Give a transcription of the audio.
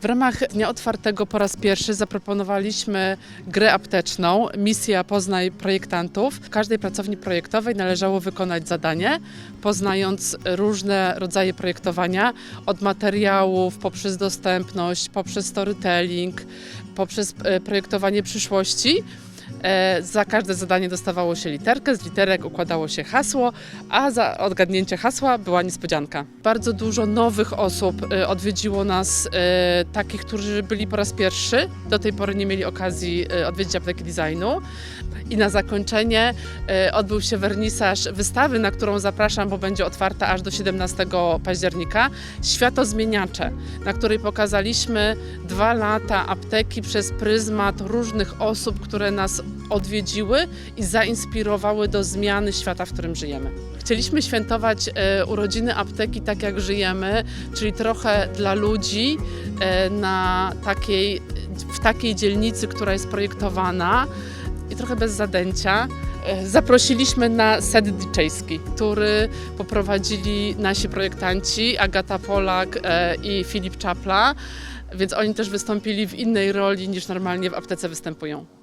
W ramach Dnia Otwartego po raz pierwszy zaproponowaliśmy grę apteczną Misja Poznaj Projektantów. W każdej pracowni projektowej należało wykonać zadanie, poznając różne rodzaje projektowania, od materiałów, poprzez dostępność, poprzez storytelling, poprzez e, projektowanie przyszłości. E, Za każde zadanie dostawało się literkę, z literek układało się hasło, a za odgadnięcie hasła była niespodzianka. Bardzo dużo nowych osób e, odwiedziło nas, e, takich, którzy byli po raz pierwszy. Do tej pory nie mieli okazji odwiedzić apteki designu. I na zakończenie odbył się wernisaż wystawy, na którą zapraszam, bo będzie otwarta aż do 17 października. Światozmieniacze, na której pokazaliśmy dwa lata apteki przez pryzmat różnych osób, które nas odwiedziły i zainspirowały do zmiany świata, w którym żyjemy. Chcieliśmy świętować e, urodziny apteki tak, jak żyjemy, czyli trochę dla ludzi e, na takiej, w takiej dzielnicy, która jest projektowana i trochę bez zadęcia. E, Zaprosiliśmy na set DJ-ski, który poprowadzili nasi projektanci Agata Polak i Filip Czapla, więc oni też wystąpili w innej roli niż normalnie w aptece występują.